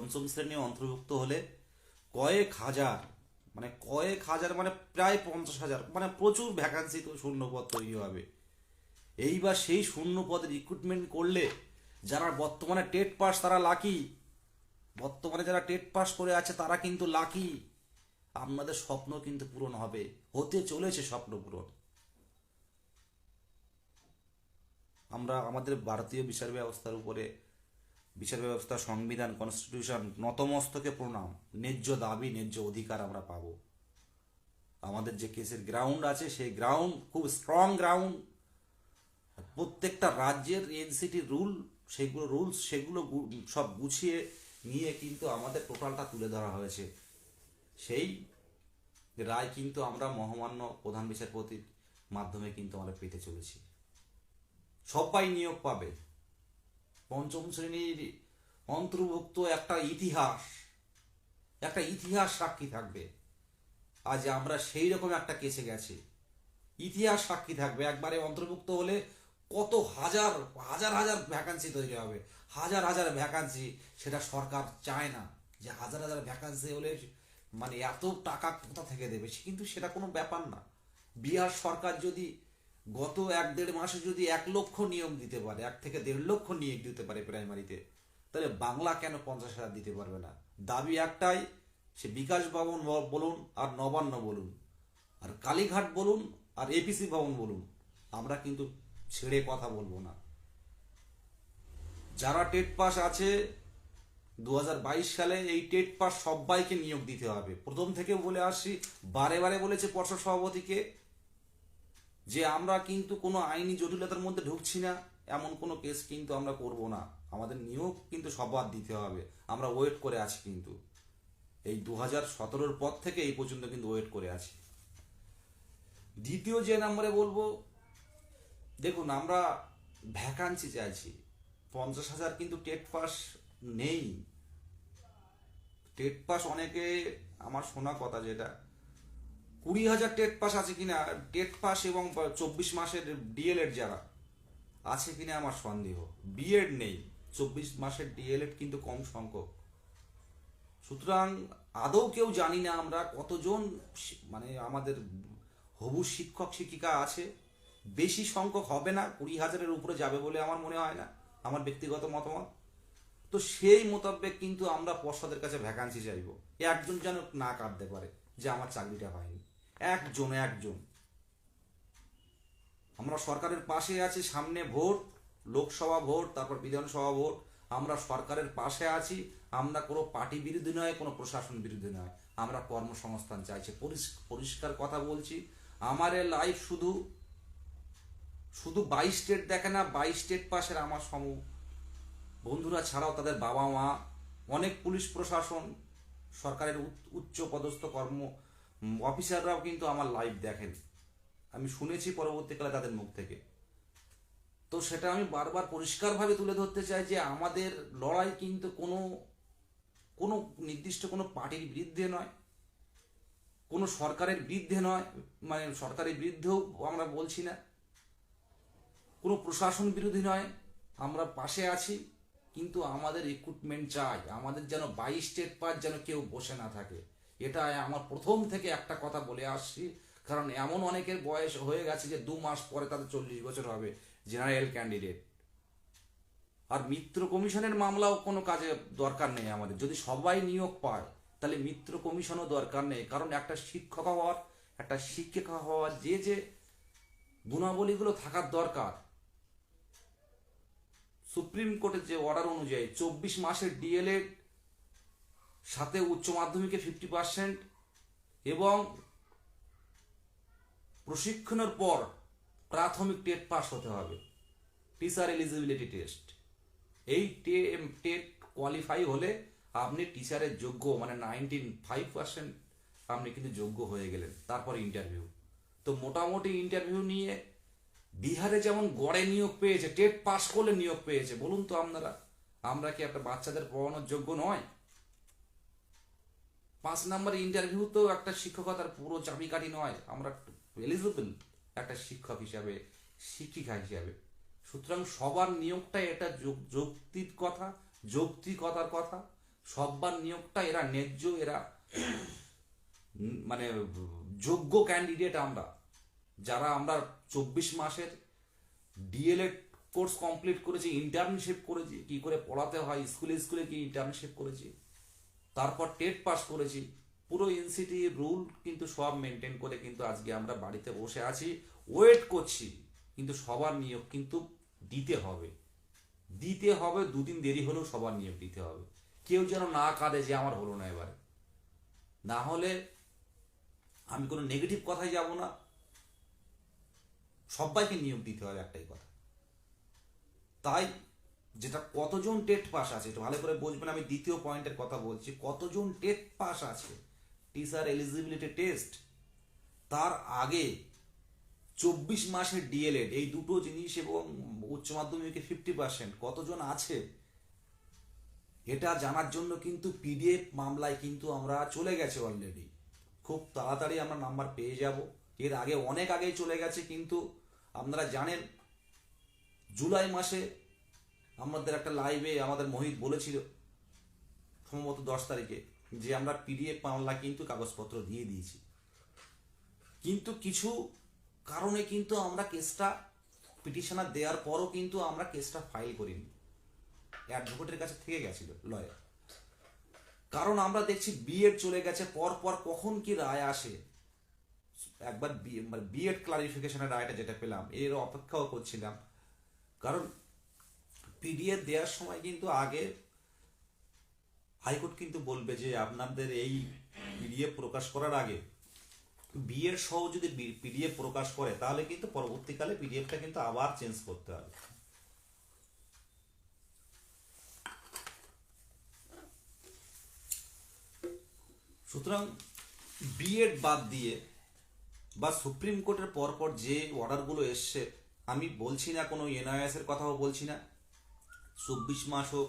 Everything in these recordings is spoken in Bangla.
পঞ্চম শ্রেণি অন্তর্ভুক্ত হলে কয়েক হাজার মানে কয়েক হাজার মানে প্রায় পঞ্চাশ হাজার মানে প্রচুর ভ্যাকান্সি তো শূন্যপদ তৈরি হবে। এইবার সেই শূন্য পদে রিক্রুটমেন্ট করলে যারা বর্তমানে টেট পাস তারা লাকি বর্তমানে যারা টেট পাস করে আছে তারা কিন্তু লাকি আপনাদের স্বপ্ন কিন্তু পূরণ হবে। হতে চলেছে স্বপ্ন পূরণ। আমরা আমাদের ভারতীয় বিচার ব্যবস্থার উপরে বিচার ব্যবস্থা সংবিধান কনস্টিটিউশন নতমস্তকে প্রণাম। ন্যায্য দাবি, ন্যায্য অধিকার আমরা পাবো। আমাদের যে কেসের গ্রাউন্ড আছে, সেই গ্রাউন্ড খুব স্ট্রং গ্রাউন্ড প্রত্যেকটা রাজ্যের এনসিটি রুল সেগুলো রুলস সেগুলো সব গুছিয়ে নিয়ে কিন্তু আমাদের টোটালটা তুলে ধরা হয়েছে। সেই রায় কিন্তু আমরা মহামান্য প্রধান বিচারপতির মাধ্যমে কিন্তু আমরা পেতে চলেছি। সবাই নিয়োগ পাবে। পঞ্চম শ্রেণির অন্তর্ভুক্ত একটা ইতিহাস একটা ইতিহাস সাক্ষী থাকবে। আজ আমরা সেই রকম একটা কেসে গেছি। ইতিহাস সাক্ষী থাকবে। একবারে অন্তর্ভুক্ত হলে কত হাজার হাজার হাজার ভ্যাকান্সি তৈরি হবে। হাজার হাজার ভ্যাকান্সি সেটা সরকার চায় না। যে হাজার হাজার ভ্যাকান্সি হলে মানে এত টাকা কোথা থেকে দেবে? কিন্তু সেটা কোনো ব্যাপার না। বিহার সরকার যদি গত এক দেড় মাসে যদি এক লক্ষ নিয়ম দিতে পারে, এক থেকে দেড় লক্ষ নিয়োগ দিতে পারে প্রাইমারিতে, তাহলে বাংলা কেন পঞ্চাশ হাজার দিতে পারবে না? দাবি একটাই, সে বিকাশ ভবন বলুন আর নবান্ন বলুন, আর কালীঘাট বলুন আর এপিসি ভবন বলুন, আমরা কিন্তু ছেড়ে কথা বলব না। যারা টেট পাস আছে দু হাজার বাইশ সালে এই টেট পাস সবাইকে নিয়োগ দিতে হবে। প্রথম থেকে বলে আসছি বারে বারে বলেছে পর্ষদ সভাপতিকে যে আমরা কিন্তু কোনো আইনি জটিলতার মধ্যে ঢুকছি না, এমন কোনো কেস কিন্তু আমরা করব না। আমাদের নিয়োগ কিন্তু সবার দিতে হবে। আমরা ওয়েট করে আছি কিন্তু। এই দু হাজার সতেরোর পর থেকে এই পর্যন্ত কিন্তু ওয়েট করে আছি। দ্বিতীয় যে নম্বরে বলব, দেখুন, আমরা ভ্যাকান্সি চাইছি। পঞ্চাশ হাজার কিন্তু টেট পাস নেই। টেট পাস অনেকে, আমার শোনা কথা যেটা কুড়ি হাজার টেট পাস আছে কিনা? টেট পাস এবং চব্বিশ মাসের ডিএলএড যারা, আছে কিনা আমার সন্দেহ। বিএড নেই। চব্বিশ মাসের ডিএলএড কিন্তু কম সংখ্যক। সুতরাং আদৌ কেউ জানি না আমরা কতজন মানে আমাদের হবু শিক্ষক, শিক্ষিকা আছে। বেশি সংখ্যক হবে না, কুড়ি হাজারের উপরে যাবে বলে আমার মনে হয় না, আমার ব্যক্তিগত মতামত। তো সেই মোতাবেক কিন্তু আমরা পর্ষদের কাছে ভ্যাকান্সি চাইব। একজন যেন না কাটতে পারে যে আমার চাকরিটা হয়নি একজন একজন। আমরা সরকারের পাশে আছি, সামনে ভোট, লোকসভা ভোট, তারপর বিধানসভা ভোট। আমরা সরকারের পাশে আছি, আমরা কোনো পার্টি বিরোধী নয়, কোনো প্রশাসন বিরোধী নয়। আমরা কর্মসংস্থান চাইছি। পরিষ্কার কথা বলছি, আমার এ লাইফ শুধু শুধু বাইশ স্টেট দেখে না, বাইশ স্টেট পাশের আমার সম বন্ধুরা ছাড়াও তাদের বাবা মা অনেক পুলিশ প্রশাসন, সরকারের উচ্চ- পদস্থ কর্ম অফিসাররাও কিন্তু আমার লাইভ দেখেন। আমি শুনেছি পরবর্তীকালে তাদের মুখ থেকে। তো সেটা আমি বারবার পরিষ্কারভাবে তুলে ধরতে চাই যে আমাদের লড়াই কিন্তু কোনো কোনো নির্দিষ্ট কোনো পার্টির বিরুদ্ধে নয়। কোনো সরকারের বিরুদ্ধে নয় মানে সরকারের বিরুদ্ধেও আমরা বলছি না। কোনো প্রশাসন বিরোধী নয়, আমরা পাশে আছি, কিন্তু আমাদের রিক্রুটমেন্ট চাই। আমাদের যেন বাইশ স্টেট পাস যেন কেউ বসে না থাকে। এটা আমার প্রথম থেকে একটা কথা বলে আসছি। কারণ এমন অনেকের বয়স হয়ে গেছে যে দু মাস পরে তাদের চল্লিশ বছর হবে জেনারেল ক্যান্ডিডেট। আর মিত্র কমিশনের মামলাও কোনো কাজে দরকার নেই আমাদের। যদি সবাই নিয়োগ পায়, তাহলে মিত্র কমিশনও দরকার নেই। কারণ একটা শিক্ষক হওয়ার, একটা শিক্ষিকা হওয়ার যে যে গুণাবলীগুলো থাকার দরকার, সুপ্রিম কোর্টের যে অর্ডার অনুযায়ী চব্বিশ মাসের ডিএলএড সাথে উচ্চ মাধ্যমিকে ফিফটি পার্সেন্ট এবং প্রশিক্ষণের পর প্রাথমিক টেট পাস হতে হবে। টিচার এলিজিবিলিটি টেস্ট এই টেট কোয়ালিফাই হলে আপনি টিচারের যোগ্য মানে নাইনটিন ফাইভ পার্সেন্ট আপনি কিন্তু যোগ্য হয়ে গেলেন, তারপর ইন্টারভিউ তো মোটামুটি ইন্টারভিউ নিয়ে বিহারে যেমন গড়ে নিয়োগ পেয়েছে, টেট পাস করলে নিয়োগ পেয়েছে, বলুন তো আপনারা। আমরা কি একটা বাচ্চাদের পড়ানোর যোগ্য নয়? পাঁচ নম্বর ইন্টারভিউ তো একটা শিক্ষকতার পুরো চাবিকাঠি নয়। আমরা এলিজিবল একটা শিক্ষক হিসাবে, শিক্ষিকা হিসাবে। সুতরাং সবার নিয়োগটা এটা যৌক্তিক কথা, যৌক্তিকতার কথা। সবার নিয়োগটা এরা ন্যায্য, এরা মানে যোগ্য ক্যান্ডিডেট আমরা। যারা আমরা চব্বিশ মাসের ডিএলএড কোর্স কমপ্লিট করেছি ইন্টার্নশিপ করেছি, কি করে পড়াতে হয় স্কুলে স্কুলে কি ইন্টার্নশিপ করেছি। তারপর টেট পাস করেছি। পুরো এনসিটি রুল কিন্তু সব মেনটেন করে কিন্তু আজকে আমরা বাড়িতে বসে আছি। ওয়েট করছি, কিন্তু সবার নিয়োগ কিন্তু দিতে হবে। দিতে হবে, দুদিন দেরি হলেও সবার নিয়োগ দিতে হবে। কেউ যেন না কাঁদে যে আমার হলো না এবারে। না হলে আমি কোনো নেগেটিভ কথায় যাব না। সবাইকে নিয়োগ দিতে হবে একটাই কথা। তাই যেটা কতজন টেট পাস আছে, একটু ভালো করে বুঝবেন, আমি দ্বিতীয় পয়েন্টের কথা বলছি, কতজন টেট পাস আছে? টিচার এলিজিবিলিটি টেস্ট তার আগে চব্বিশ মাসের ডিএলএড এই দুটো জিনিস এবং উচ্চ মাধ্যমিকে ফিফটি পার্সেন্ট কতজন আছে? এটা জানার জন্য কিন্তু পিডিএফ মামলায় কিন্তু আমরা চলে গেছে অলরেডি খুব তাড়াতাড়ি আমরা নাম্বার পেয়ে যাব। এর আগে অনেক আগেই চলে গেছে কিন্তু আপনারা জানেন, জুলাই মাসে আমাদের একটা লাইভে আমাদের মোহিত বলেছিল সম্ভবত দশ তারিখে যে আমরা পিডিএফ মামলা কিন্তু কাগজপত্র দিয়ে দিয়েছি। কিন্তু কিছু কারণে কিন্তু আমরা কেসটা পিটিশনার দেওয়ার পরও কিন্তু আমরা কেসটা ফাইল করিনি। অ্যাডভোকেটের কাছে থেকে গেছিল লয়ার কারণ আমরা দেখছি বিএড চলে গেছে পর পর কখন কি রায় আসে? একবার বিএড ক্লারিফিকেশনের রায়টা যেটা পেলাম, এর অপেক্ষাও করছিলাম। কারণ পিডিএফ দেওয়ার সময় কিন্তু আগে হাইকোর্ট কিন্তু বলবে যে আপনাদের এই পিডিএফ প্রকাশ করার আগে বিয়ের সহ যদি পিডিএফ প্রকাশ করে, তাহলে কিন্তু পরবর্তীকালে পিডিএফটা কিন্তু আবার চেঞ্জ করতে হবে। সুতরাং বিএড বাদ দিয়ে বা সুপ্রিম কোর্টের পরপর যে অর্ডারগুলো এসছে, আমি বলছি না কোনো এনআইএস এর কথাও বলছি না। চব্বিশ মাস হোক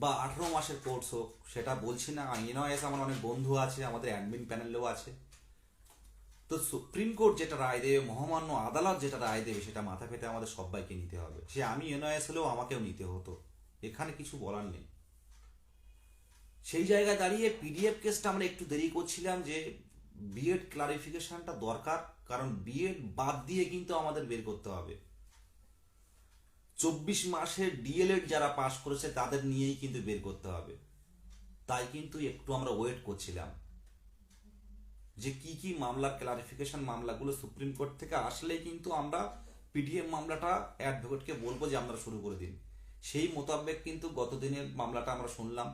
বা আঠেরো মাসের কোর্স হোক, সেটা বলছি না এনআইএস আমার অনেক বন্ধু আছে, আমাদের অ্যাডমিন প্যানেলেও আছে। তো সুপ্রিম কোর্ট যেটা রায় দেবে, মহামান্য আদালত যেটা রায় দেবে, সেটা মাথা পেতে আমাদের সবাইকে নিতে হবে। সে আমি এনআইএস হলেও আমাকেও নিতে হতো। এখানে কিছু বলার নেই। সেই জায়গায় দাঁড়িয়ে পিডিএফ কেসটা আমরা একটু দেরি করছিলাম যে বিএড ক্লারিফিকেশনটা দরকার, কারণ বিএড বাদ দিয়ে কিন্তু আমাদের বের করতে হবে। চব্বিশ মাসের ডিএলএড যারা পাশ করেছে, তাদের নিয়েই কিন্তু বের করতে হবে। তাই কিন্তু একটু আমরা ওয়েট করছিলাম। যে কি কি মামলা ক্লারিফিকেশন মামলাগুলো সুপ্রিম কোর্ট থেকে আসলেই কিন্তু আমরা পিডিএম মামলাটা অ্যাডভোকেটকে বলব যে আমরা শুরু করে দিন। সেই মোতাবেক কিন্তু গত দিনের মামলাটা আমরা শুনলাম।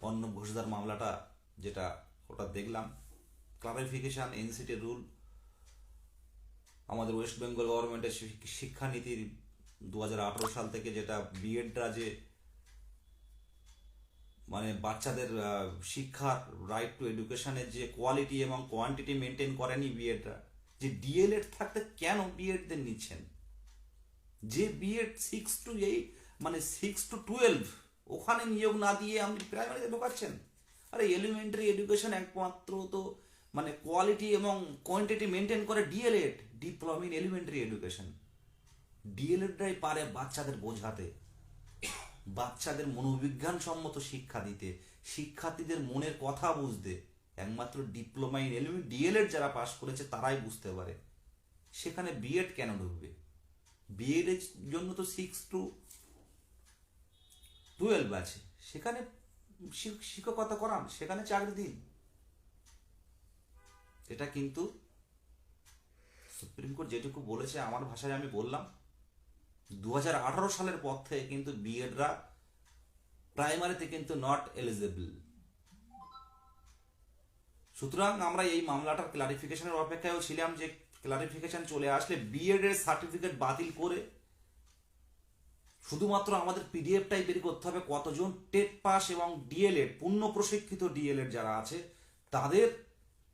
অন্য ঘোষদার মামলাটা যেটা ওটা দেখলাম। ক্লারিফিকেশন এনসিটি রুল আমাদের ওয়েস্ট বেঙ্গল গভর্নমেন্টের শিক্ষানীতির দু হাজার আঠারো সাল থেকে যেটা বিএডরা যে মানে বাচ্চাদের শিক্ষার রাইট টু এডুকেশনের যে কোয়ালিটি এবং কোয়ান্টিটি মেনটেন করেনি বিএডরা, যে ডিএলএড থাকতে কেন বিএডদের নিচ্ছেন? যে বিএড সিক্স টু এইট মানে সিক্স টু টুয়েলভ ওখানে নিয়োগ না দিয়ে আপনি প্রাইমারিতে ঢোকাচ্ছেন? আরে এলিমেন্টারি এডুকেশন একমাত্র তো মানে কোয়ালিটি এবং কোয়ান্টিটি মেনটেন করে DElEd diploma in elementary education ডিএলএডরাই পারে বাচ্চাদের বোঝাতে। বাচ্চাদের মনোবিজ্ঞান সম্মত শিক্ষা দিতে, শিক্ষার্থীদের মনের কথা বুঝতে। একমাত্র ডিপ্লোমা ইন এলিমেন্ট ডিএলএড যারা পাশ করেছে তারাই বুঝতে পারে। সেখানে বিএড কেন ঢুকবে? বিএড এর জন্য তো সিক্স টু টুয়েলভ আছে। সেখানে শিক্ষকতা করান, সেখানে চাকরি দিন। এটা কিন্তু সুপ্রিম কোর্ট যেটুকু বলেছে, আমার ভাষায় আমি বললাম। দু হাজার আঠারো সালের পর থেকে কিন্তু বিএডরা প্রাইমারিতে কিন্তু নট এলিজেবল সুতরাং আমরা এই মামলাটার ক্লারিফিকেশনের অপেক্ষায়ও ছিলাম যে ক্লারিফিকেশন চলে আসলে বিএড এর সার্টিফিকেট বাতিল করে শুধুমাত্র আমাদের পিডিএফটাই বের করতে হবে কতজন, টেট পাস এবং ডিএলএড পূর্ণ প্রশিক্ষিত ডিএলএড যারা আছে, তাদের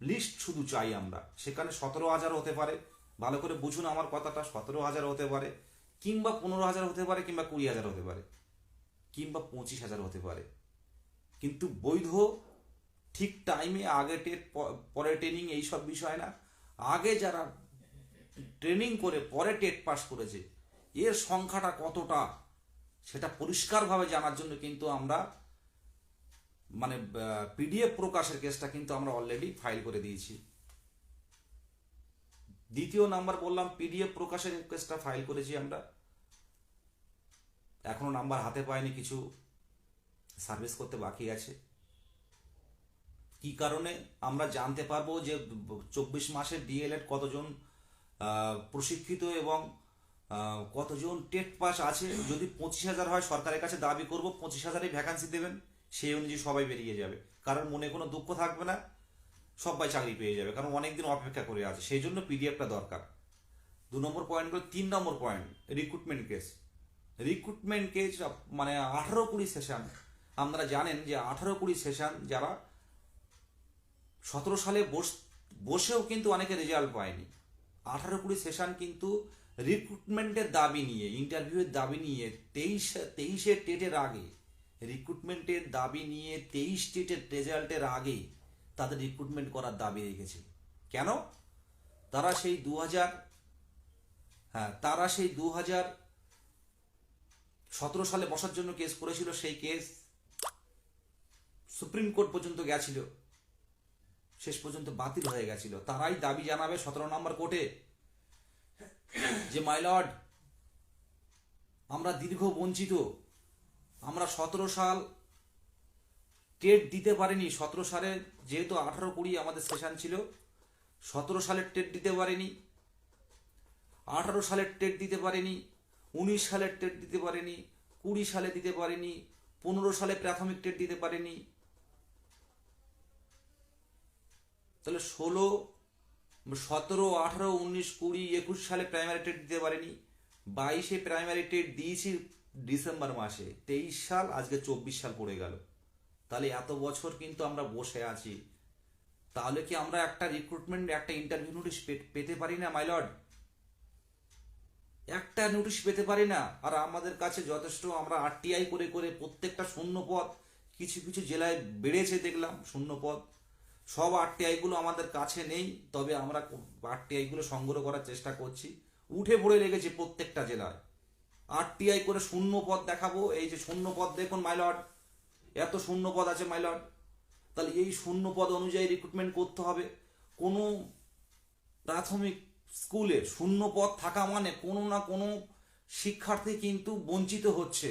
লিস্ট শুধু চাই আমরা। সেখানে সতেরো হাজার হতে পারে। ভালো করে বুঝুন আমার কথাটা, সতেরো হাজার হতে পারে। কিংবা পনেরো হাজার হতে পারে কিংবা কুড়ি হাজার হতে পারে, কিংবা পঁচিশ হাজার হতে পারে। কিন্তু বৈধ ঠিক টাইমে আগে টেট পরে ট্রেনিং এইসব বিষয় না। আগে যারা ট্রেনিং করে পরে টেট পাস করেছে, এর সংখ্যাটা কতটা সেটা পরিষ্কারভাবে জানার জন্য কিন্তু আমরা মানে পিডিএফ প্রকাশের কেসটা কিন্তু আমরা অলরেডি ফাইল করে দিয়েছি। দ্বিতীয় নাম্বার বললাম পিডিএফ প্রকাশের কেসটা ফাইল করেছি আমরা। এখনও নাম্বার হাতে পাইনি, কিছু সার্ভিস করতে বাকি আছে। কি কারণে? আমরা জানতে পারব যে চব্বিশ মাসের ডিএলএড কতজন প্রশিক্ষিত এবং কতজন টেট পাস আছে। যদি পঁচিশ হাজার হয়, সরকারের কাছে দাবি করব, পঁচিশ হাজারই ভ্যাকান্সি দেবেন, সেই অনুযায়ী সবাই বেরিয়ে যাবে। কারণ মনে কোনো দুঃখ থাকবে না। সবাই চাকরি পেয়ে যাবে, কারণ অনেকদিন অপেক্ষা করে আছে। সেই জন্য পিডিএফটা দরকার। দু নম্বর পয়েন্ট করে তিন number point recruitment case recruitment case মানে আঠারো কুড়ি সেশন আপনারা জানেন যে আঠারো কুড়ি সেশন যারা সতেরো সালে বস, বসেও কিন্তু অনেকে রেজাল্ট পায়নি। আঠারো কুড়ি সেশন কিন্তু রিক্রুটমেন্টের দাবি নিয়ে ইন্টারভিউয়ের দাবি নিয়ে, তেইশ, তেইশে টেটের আগে রিক্রুটমেন্টের দাবি নিয়ে, তেইশ টেটের রেজাল্টের আগে তাদের রিক্রুটমেন্ট করার দাবি রেখেছে। কেন? তারা সেই দু হাজার হ্যাঁ তারা সেই দু হাজার সতেরো সালে বসার জন্য কেস করেছিল, সেই কেস সুপ্রিম কোর্ট পর্যন্ত গেছিল। শেষ পর্যন্ত বাতিল হয়ে গেছিল। তারাই দাবি জানাবে সতেরো নম্বর কোর্টে যে মাইলর্ড আমরা দীর্ঘ বঞ্চিত। আমরা সতেরো সাল টেট দিতে পারেনি সতেরো সালে, যেহেতু আঠারো কুড়ি আমাদের সেশন ছিল, সতেরো সালের টেট দিতে পারেনি, আঠারো সালের টেট দিতে পারেনি, উনিশ সালের টেট দিতে পারেনি, কুড়ি সালে দিতে পারেনি, পনেরো সালে প্রাথমিক টেট দিতে পারেনি। তাহলে ষোলো, সতেরো, আঠারো, উনিশ, কুড়ি, একুশ সালে প্রাইমারি টেট দিতে পারেনি, বাইশে প্রাইমারি টেট দিয়েছি ডিসেম্বর মাসে, তেইশ সাল, আজকে চব্বিশ সাল পড়ে গেল। তাহলে এত বছর কিন্তু আমরা বসে আছি। তাহলে কি আমরা একটা রিক্রুটমেন্ট একটা ইন্টারভিউ নোটিশ পেতে পারি না মাইলর্ড একটা নোটিশ পেতে পারি না। আর আমাদের কাছে যথেষ্ট, আমরা আরটিআই করে করে প্রত্যেকটা শূন্য পদ কিছু কিছু জেলায় বেড়েছে দেখলাম শূন্য পদ সব আরটিআইগুলো আমাদের কাছে নেই, তবে আমরা আরটিআইগুলো সংগ্রহ করার চেষ্টা করছি। উঠে পড়ে লেগেছে প্রত্যেকটা জেলায়। আরটিআই করে শূন্য পদ দেখাবো, এই যে শূন্য পদ দেখুন মাইলট এত শূন্য পদ আছে মাইলট তাহলে এই শূন্য পদ অনুযায়ী রিক্রুটমেন্ট করতে হবে। কোনো প্রাথমিক স্কুলে শূন্য পদ থাকা মানে কোনো না কোনো শিক্ষার্থী কিন্তু বঞ্চিত হচ্ছে।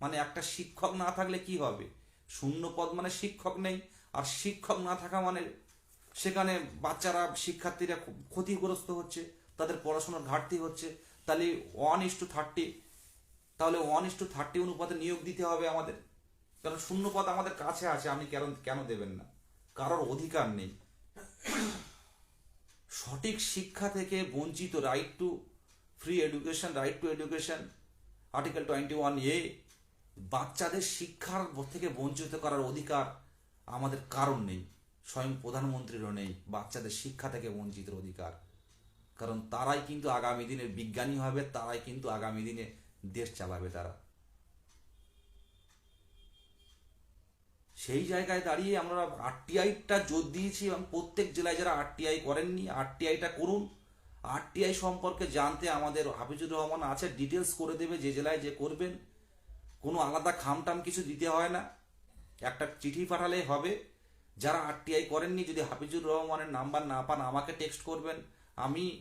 মানে একটা শিক্ষক না থাকলে কি হবে? শূন্য পদ মানে শিক্ষক নেই, আর শিক্ষক না থাকা মানে সেখানে বাচ্চারা, শিক্ষার্থীরা ক্ষতিগ্রস্ত হচ্ছে, তাদের পড়াশোনার ঘাটতি হচ্ছে। তাহলে ওয়ান ইস টু থার্টি তাহলে ওয়ান ইস টু থার্টি অনুপাতে নিয়োগ দিতে হবে আমাদের। কারণ শূন্য পদ আমাদের কাছে আছে, আপনি কেন কেন দেবেন না? কারোর অধিকার নেই। সঠিক শিক্ষা থেকে বঞ্চিত right to free education right to education article twenty one A বাচ্চাদের শিক্ষার থেকে বঞ্চিত করার অধিকার আমাদের কারণ নেই, স্বয়ং প্রধানমন্ত্রীরও নেই, বাচ্চাদের শিক্ষা থেকে বঞ্চিত অধিকার। কারণ তারাই কিন্তু আগামী দিনে বিজ্ঞানী হবে, তারাই কিন্তু আগামী দিনে দেশ চালাবে তারা। সেই জায়গায় দাঁড়িয়ে আমরা আরটিআইটা জোর দিয়েছি এবং প্রত্যেক জেলায় যারা আরটিআই করেননি, আরটিআইটা করুন। আরটিআই সম্পর্কে জানতে আমাদের হাফিজুর রহমান আছে ডিটেলস করে দেবে যে জেলায় যে করবেন। কোনো আলাদা খামটাম কিছু দিতে হয় না। একটা চিঠি পাঠালে হবে। যারা আরটিআই করেননি, যদি হাফিজুর রহমানের নাম্বার না পান, আমাকে টেক্সট করবেন। আমি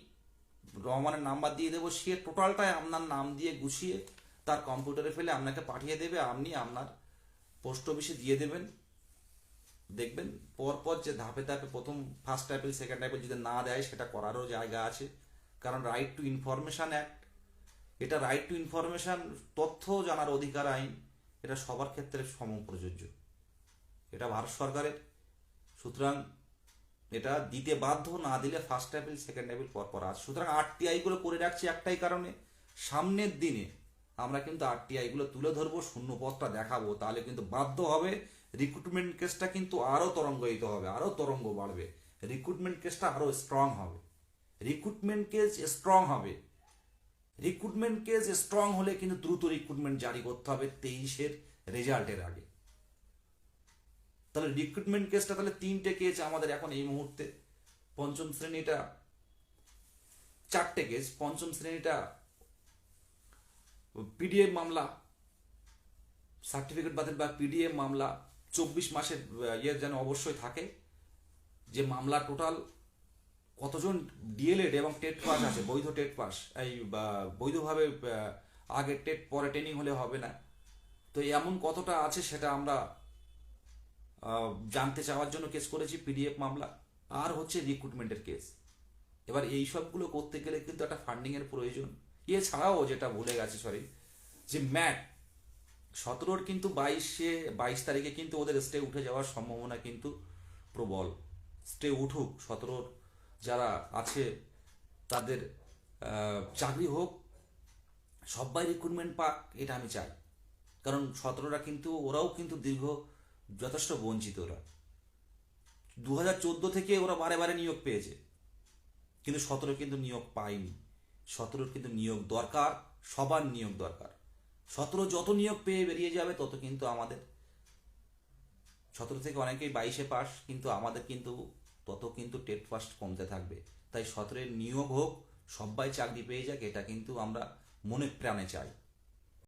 রহমানের নাম্বার দিয়ে দেবো। সে টোটালটাই আপনার নাম দিয়ে গুছিয়ে তার কম্পিউটারে ফেলে আপনাকে পাঠিয়ে দেবে। আপনি আপনার পোস্ট অফিসে দিয়ে দেবেন, দেখবেন পরপর যে ধাপে ধাপে প্রথম ফার্স্ট টাইপেল সেকেন্ড টাইপেল যদি না দেয়, সেটা করারও জায়গা আছে। কারণ রাইট টু ইনফরমেশন অ্যাক্ট এটা রাইট টু ইনফরমেশন তথ্য জানার অধিকার আইন, এটা সবার ক্ষেত্রে সম প্রযোজ্য এটা ভারত সরকারের। সুতরাং এটা দিতে বাধ্য না দিলে ফার্স্ট অ্যাপিল সেকেন্ড অ্যাপিল পরপর পর আছে। সুতরাং আরটিআই আইগুলো করে রাখছি একটাই কারণে, সামনের দিনে আমরা কিন্তু আরটিআই গুলো তুলে ধরবো শূন্য পথটা দেখাবো, তাহলে কিন্তু বাধ্য হবে। রিক্রুটমেন্ট কেসটা কিন্তু আরও তরঙ্গায়িত হবে, আরও তরঙ্গ বাড়বে। রিক্রুটমেন্ট কেসটা আরও স্ট্রং হবে। রিক্রুটমেন্ট কেস স্ট্রং হবে। রিক্রুটমেন্ট কেস স্ট্রং হলে কিন্তু দ্রুত রিক্রুটমেন্ট জারি করতে হবে তেইশের রেজাল্টের আগে। তাহলে রিক্রুটমেন্ট কেসটা তাহলে তিনটে কেস আমাদের এখন এই মুহূর্তে। পঞ্চম শ্রেণীটা চারটে কেস পঞ্চম শ্রেণীটা পিডিএফ মামলা সার্টিফিকেট বাতিল বা পিডিএফ মামলা, চব্বিশ মাসের ইয়ে যেন অবশ্যই থাকে, যে মামলা টোটাল কতজন ডিএলএড এবং টেট পাস আছে, বৈধ টেট পাস, এই বৈধভাবে আগে টেট, পরে ট্রেনিং হলে হবে না। তো এমন কতটা আছে সেটা আমরা জানতে চাওয়ার জন্য কেস করেছি পিডিএফ মামলা। আর হচ্ছে রিক্রুটমেন্টের কেস এবার এই সবগুলো করতে গেলে কিন্তু একটা ফান্ডিংয়ের প্রয়োজন। এছাড়াও যেটা ভুলে গেছে সরি যে ম্যাট, সতেরোর কিন্তু বাইশে, বাইশ তারিখে কিন্তু ওদের স্টে উঠে যাওয়ার সম্ভাবনা কিন্তু প্রবল। স্টে উঠুক, সতেরোর যারা আছে, তাদের চাকরি হোক, সবাই রিক্রুটমেন্ট পাক, এটা আমি চাই। কারণ সতেরোরা কিন্তু, ওরাও কিন্তু দীর্ঘ, যথেষ্ট বঞ্চিত ওরা। দু হাজার চোদ্দ থেকে ওরা বারে বারে নিয়োগ পেয়েছে। কিন্তু সতেরো কিন্তু নিয়োগ পায়নি। সতেরোর কিন্তু নিয়োগ দরকার, সবার নিয়োগ দরকার। সতেরো যত নিয়োগ পেয়ে বেরিয়ে যাবে, তত কিন্তু আমাদের, সতেরো থেকে অনেকেই বাইশে পাস, কিন্তু আমাদের কিন্তু তত কিন্তু টেট পাস কমতে থাকবে। তাই সতেরোর নিয়োগ হোক, সবাই চাকরি পেয়ে যাক, এটা কিন্তু আমরা মনে প্রাণে চাই।